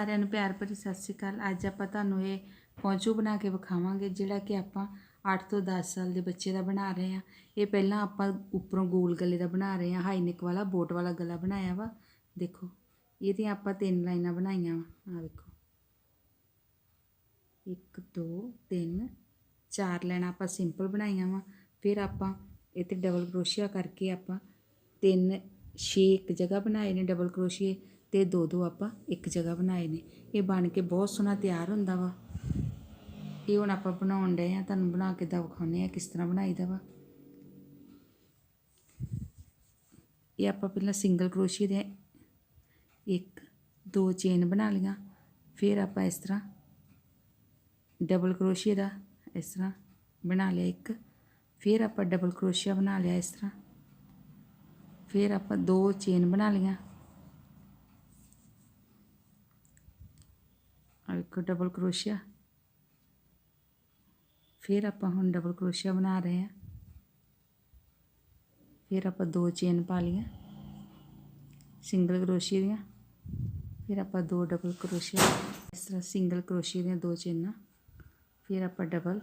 ਸਾਰਿਆਂ ਨੂੰ ਪਿਆਰ ਭਰੀ ਸਤਿ ਸ਼੍ਰੀ ਅਕਾਲ। ਅੱਜ ਆਪਾਂ ਤੁਹਾਨੂੰ ਇਹ ਪੌਂਚੂ ਬਣਾ ਕੇ ਵਿਖਾਵਾਂਗੇ, ਜਿਹੜਾ ਕਿ ਆਪਾਂ 8 ਤੋਂ 10 ਸਾਲ ਦੇ ਬੱਚੇ ਦਾ ਬਣਾ ਰਹੇ ਹਾਂ। ਇਹ ਪਹਿਲਾਂ ਆਪਾਂ ਉੱਪਰੋਂ ਗੋਲ ਗਲੇ ਦਾ ਬਣਾ ਰਹੇ ਹਾਂ ਹਾਈ ਨੈਕ ਵਾਲਾ, ਬੋਟ ਵਾਲਾ ਗਲਾ ਬਣਾਇਆ ਵਾ। ਦੇਖੋ, ਇਹਦੀਆਂ ਆਪਾਂ ਤਿੰਨ ਲਾਈਨਾਂ ਬਣਾਈਆਂ ਵਾ। ਆ ਵੇਖੋ। 1 2 3 ਚਾਰ ਲਾਈਨਾਂ ਆਪਾਂ ਸਿੰਪਲ ਬਣਾਈਆਂ ਵਾ। ਫਿਰ ਆਪਾਂ ਇਹ ਤੇ ਡਬਲ ਕਰੋਸ਼ੀਆ ਕਰਕੇ ਆਪਾਂ ਤਿੰਨ, ਛੇ ਇੱਕ ਜਗ੍ਹਾ ਬਣਾਏ ਨੇ ਡਬਲ ਕਰੋਸ਼ੀਏ ਅਤੇ ਦੋ ਦੋ ਆਪਾਂ ਇੱਕ ਜਗ੍ਹਾ ਬਣਾਏ ਨੇ। ਇਹ ਬਣ ਕੇ ਬਹੁਤ ਸੋਹਣਾ ਤਿਆਰ ਹੁੰਦਾ ਵਾ। ਇਹ ਹੁਣ ਆਪਾਂ ਬਣਾਉਣ ਡਏ ਆ ਤੁਹਾਨੂੰ ਬਣਾ ਕੇ ਦਾ ਵਿਖਾਉਂਦੇ ਆ ਕਿਸ ਤਰ੍ਹਾਂ ਬਣਾਈਦਾ ਵਾ। ਇਹ ਆਪਾਂ ਪਹਿਲਾਂ ਸਿੰਗਲ ਕਰੋਸ਼ੀਏ ਦੇ ਇੱਕ, ਦੋ ਚੇਨ ਬਣਾ ਲਈਆਂ। ਫਿਰ ਆਪਾਂ ਇਸ ਤਰ੍ਹਾਂ ਡਬਲ ਕਰੋਸ਼ੀਏ ਦਾ ਇਸ ਤਰ੍ਹਾਂ ਬਣਾ ਲਿਆ ਇੱਕ। ਫਿਰ ਆਪਾਂ ਡਬਲ ਕਰੋਸ਼ੀਆ ਬਣਾ ਲਿਆ ਇਸ ਤਰ੍ਹਾਂ। ਫਿਰ ਆਪਾਂ ਦੋ ਚੇਨ ਬਣਾ ਲਈਆਂ। ਆ ਡਬਲ ਕਰੋਸ਼ੀਆ ਫਿਰ ਆਪਾਂ ਹੁਣ ਡਬਲ ਕਰੋਸ਼ੀਆ ਬਣਾ ਰਹੇ ਹਾਂ ਫਿਰ ਆਪਾਂ ਦੋ ਚੇਨ ਪਾ ਲਈਆਂ। ਸਿੰਗਲ ਕਰੋਸ਼ੀਏ ਦੀਆਂ। ਫਿਰ ਆਪਾਂ ਦੋ ਡਬਲ ਕਰੋਸ਼ੀਆ ਇਸ ਤਰ੍ਹਾਂ ਸਿੰਗਲ ਕਰੋਸ਼ੀਏ ਦੀਆਂ ਦੋ ਚੇਨਾਂ ਫਿਰ ਆਪਾਂ ਡਬਲ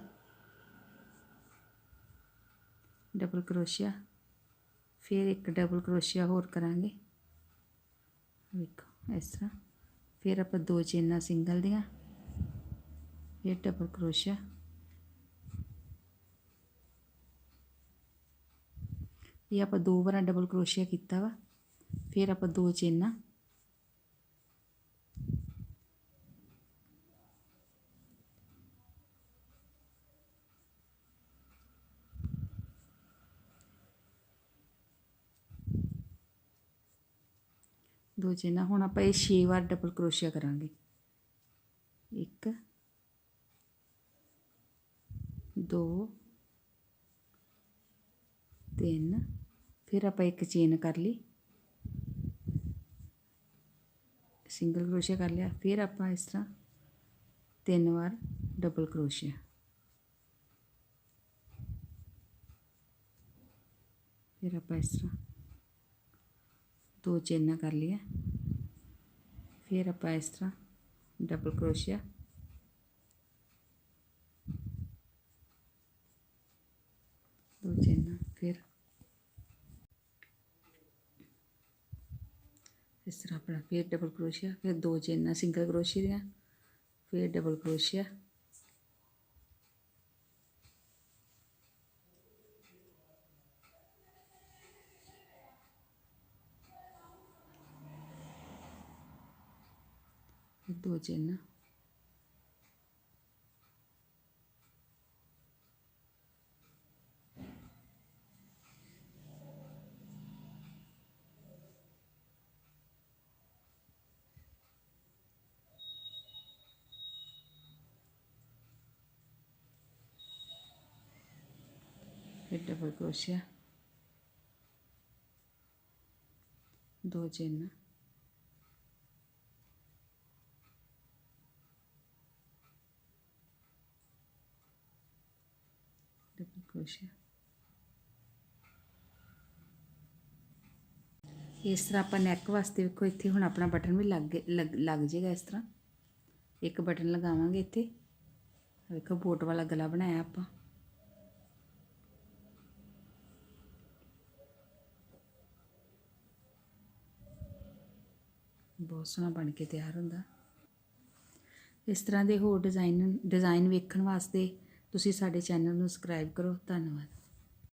ਡਬਲ ਕਰੋਸ਼ੀਆ ਫਿਰ ਇੱਕ ਡਬਲ ਕਰੋਸ਼ੀਆ ਹੋਰ ਕਰਾਂਗੇ। ਵੇਖੋ, ਇਸ ਤਰ੍ਹਾਂ। ਫਿਰ ਆਪਾਂ ਦੋ ਚੇਨਾਂ ਸਿੰਗਲ ਦੀਆਂ। ਫਿਰ ਡਬਲ ਕਰੋਸ਼ੀਆ ਇਹ ਆਪਾਂ ਦੋ ਵਾਰਾਂ ਡਬਲ ਕਰੋਸ਼ੀਆ ਕੀਤਾ ਵਾ। ਫਿਰ ਆਪਾਂ ਦੋ ਚੇਨਾਂ। ਦੋ ਚੇਨਾਂ। ਹੁਣ ਆਪਾਂ ਇਹ 6 ਵਾਰ ਡਬਲ ਕਰੋਸ਼ੀਆ ਕਰਾਂਗੇ। ਇੱਕ ਦੋ, ਤਿੰਨ, ਫਿਰ ਆਪਾਂ ਇੱਕ ਚੇਨ ਕਰ ਲਈ। ਸਿੰਗਲ ਕਰੋਸ਼ੀਆ ਕਰ ਲਿਆ। ਫਿਰ ਆਪਾਂ ਇਸ ਤਰ੍ਹਾਂ ਤਿੰਨ ਵਾਰ ਡਬਲ ਕਰੋਸ਼ੀਆ ਫਿਰ ਆਪਾਂ ਇਸ ਤਰ੍ਹਾਂ ਦੋ ਚੇਨਾਂ ਕਰ ਲਿਆ ਫਿਰ ਆਪਾਂ ਇਸ ਤਰ੍ਹਾਂ ਡਬਲ ਕਰੋਸ਼ੀਆ ਦੋ ਚੇਨਾਂ ਫਿਰ ਇਸ ਤਰ੍ਹਾਂ ਆਪਣਾ ਫਿਰ ਡਬਲ ਕਰੋਸ਼ੀਆ, ਫਿਰ ਦੋ ਚੇਨਾਂ ਸਿੰਗਲ ਕਰੋਸ਼ੀਆ ਦੀਆਂ, ਫਿਰ ਡਬਲ ਕਰੋਸ਼ੀਆ। ਦੋ ਚੇਨਾਂ। ਫਿਰ ਡਬਲ ਕਰੋਸ਼ੀਆ ਦੋ ਚੇਨਾਂ ਡਬਲ ਕਰੋਸ਼ੀਆ ਇਸ ਤਰ੍ਹਾਂ ਆਪਾਂ ਨੈਕ ਵਾਸਤੇ ਵੇਖੋ, ਇੱਥੇ ਹੁਣ ਆਪਣਾ ਬਟਨ ਵੀ ਲੱਗ ਗੇ- ਲੱਗ ਲੱਗ ਜਾਏਗਾ ਇਸ ਤਰ੍ਹਾਂ। ਇੱਕ ਬਟਨ ਲਗਾਵਾਂਗੇ ਇੱਥੇ। ਵੇਖੋ ਬੋਟ ਵਾਲਾ ਗਲਾ ਬਣਾਇਆ ਆਪਾਂ। ਬਹੁਤ ਸੋਹਣਾ ਬਣ ਕੇ ਤਿਆਰ ਹੁੰਦਾ। ਇਸ ਤਰ੍ਹਾਂ ਦੇ ਹੋਰ ਡਿਜ਼ਾਈਨ ਡਿਜ਼ਾਈਨ ਵੇਖਣ ਵਾਸਤੇ ਤੁਸੀਂ ਸਾਡੇ ਚੈਨਲ ਨੂੰ ਸਬਸਕ੍ਰਾਈਬ ਕਰੋ। ਧੰਨਵਾਦ।